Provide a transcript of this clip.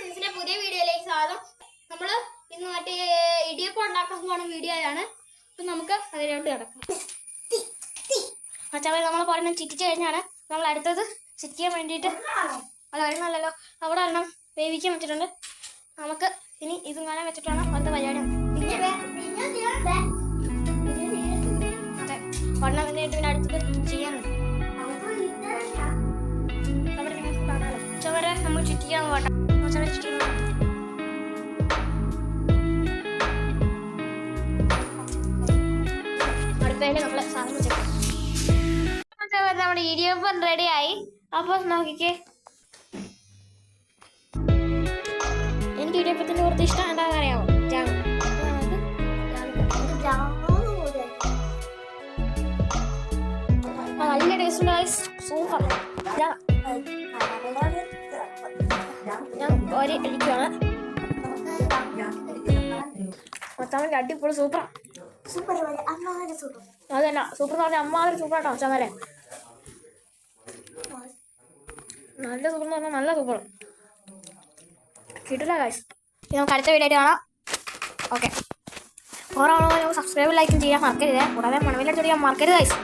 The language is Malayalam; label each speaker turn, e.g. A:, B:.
A: സിൻസിന്റെ പുതിയ വീഡിയോയിലേക്ക് സ്വാഗതം. നമ്മൾ ഇന്ന് മറ്റേ ഇടിയപ്പം ഉണ്ടാക്കാൻ പോണ വീഡിയോ ആണ്. അപ്പൊ നമുക്ക് അതിലോട്ട് കിടക്കാം. മച്ചാവേ നമ്മൾ പറയുന്നത് ചിറ്റിച്ച് കഴിഞ്ഞാണ് നമ്മൾ അടുത്തത് ചിറ്റിക്കാൻ വേണ്ടിയിട്ട് അത് വരുന്നല്ലോ അവിടെ എണ്ണം വേവിക്കാൻ വെച്ചിട്ടുണ്ട്. നമുക്ക് ഇനി ഇതും കാണാൻ വെച്ചിട്ടാണ് അടുത്ത പരിപാടി. ഒരെണ്ണം കഴിഞ്ഞിട്ട് പിന്നെ അടുത്തത് ചെയ്യാനുണ്ട്. ചുവരെ നമ്മൾ ചുറ്റിക്കാൻ പോകട്ടെ നമ്മുടെ ഇടിയപ്പം റെഡി ആയി അപ്പൊ നോക്കിക്കേ. എനിക്ക് ഇടിയപ്പത്തിന്റെ കുറച്ച് ഇഷ്ടം എന്താണെന്ന് അറിയാമോ നല്ല ടേസ്റ്റ് സൂപ്പർ. ഞാൻ ഒരു അടിക്കുവാണ് മൊത്തം അടിപൊളി സൂപ്പർ
B: സൂപ്പർ അത്
A: തന്നെ സൂപ്പർ എന്ന് പറഞ്ഞാൽ അമ്മാതിരി സൂപ്പർ കേട്ടോ ചമല നല്ല സൂപ്പർ എന്ന് പറഞ്ഞാൽ നല്ല സൂപ്പർ. കിട്ടില്ല കാശ് ഇനി നമുക്ക് അടുത്ത വീഡിയോ ആയിട്ട് കാണാം. ഓക്കെ ഓരോ സബ്സ്ക്രൈബ് ലൈക്കും ചെയ്യാൻ മറക്കരുത്. കൂടാതെ മണവിലെ ചെറിയ മറക്കരുത് കാശ്